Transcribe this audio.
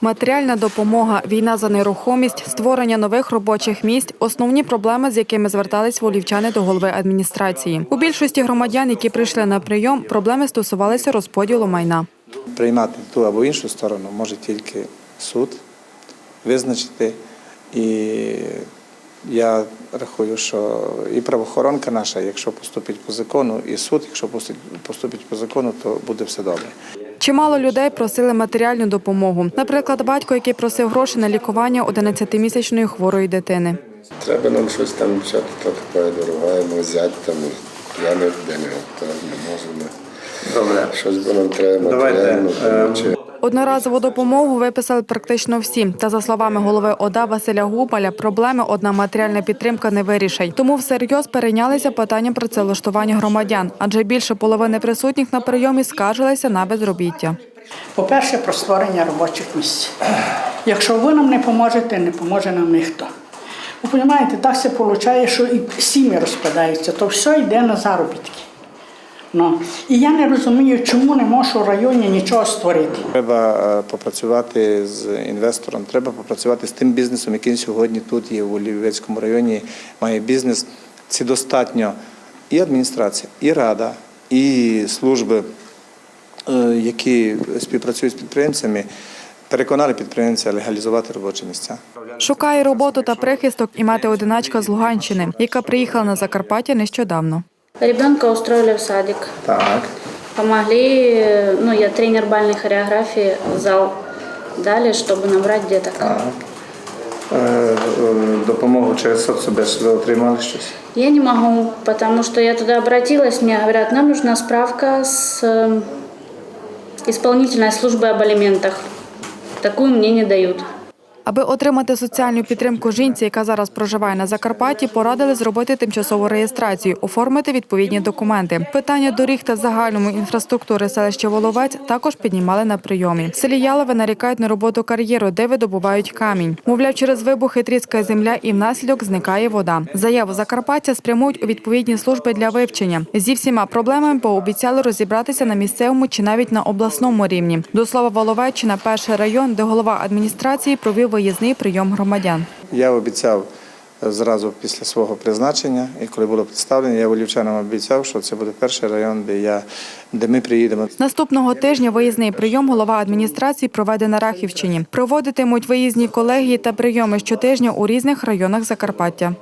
Матеріальна допомога, війна за нерухомість, створення нових робочих місць основні проблеми, з якими звертались волівчани до голови адміністрації. У більшості громадян, які прийшли на прийом, проблеми стосувалися розподілу майна. Приймати ту або іншу сторону може тільки суд визначити. І я рахую, що і правоохоронка наша, якщо поступить по закону, і суд, якщо поступить- по закону, то буде все добре. Чимало людей просили матеріальну допомогу. Наприклад, батько, який просив гроші на лікування 11-місячної хворої дитини. Треба нам щось там що то таке дороге, ну, взяти там, я не вдень, то не можемо. Добре. Щось би нам треба Давайте, матеріально, ем, чи Одноразову допомогу виписали практично всі. Та за словами голови ОДА Василя Губаля, проблеми одна матеріальна підтримка не вирішить. Тому всерйоз перейнялися питанням працевлаштування громадян, адже більше половини присутніх на прийомі скаржилися на безробіття. По-перше, про створення робочих місць. Якщо ви нам не поможете, не поможе нам ніхто. Ви розумієте, так се виходить, що і сім'ї розпадаються, то все йде на заробітки. Ну. І я не розумію, чому не можу в районі нічого створити. Треба попрацювати з інвестором, треба попрацювати з тим бізнесом, який сьогодні тут є у Львівському районі, має бізнес. Це достатньо і адміністрація, і рада, і служби, які співпрацюють з підприємцями, переконали підприємця легалізувати робочі місця. Шукає роботу та прихисток і мати одиначка з Луганщини, яка приїхала на Закарпаття нещодавно. Ребенка устроили в садик. Так. Помогли, э, ну, я тренер бальной хореографии, зал дали, чтобы набрать деток. Е, Допомогу через соцсобес ви отримали щось? Я не могу, потому что я туда обратилась, мне говорят, нам нужна справка с э, исполнительной службы об алиментах. Такую мне не дают. Аби отримати соціальну підтримку жінці, яка зараз проживає на Закарпатті, порадили зробити тимчасову реєстрацію, оформити відповідні документи. Питання доріг та загальної інфраструктури селища Воловець також піднімали на прийомі. В селі Ялове нарікають на роботу кар'єру, де видобувають камінь. Мовляв, через вибухи тріскає земля і внаслідок зникає вода. Заяву Закарпаття спрямують у відповідні служби для вивчення. Зі всіма проблемами пообіцяли розібратися на місцевому чи навіть на обласному рівні. До слова, Воловеччина – перший район, де голова адміністрації провів виїзний прийом громадян. Я обіцяв е, зразу після свого призначення, і коли було представлення, я волівчанам обіцяв, що це буде перший район, де я де ми приїдемо. Наступного тижня виїзний прийом голова адміністрації проведе на Рахівщині. Проводитимуть виїзні колегії та прийоми щотижня у різних районах Закарпаття.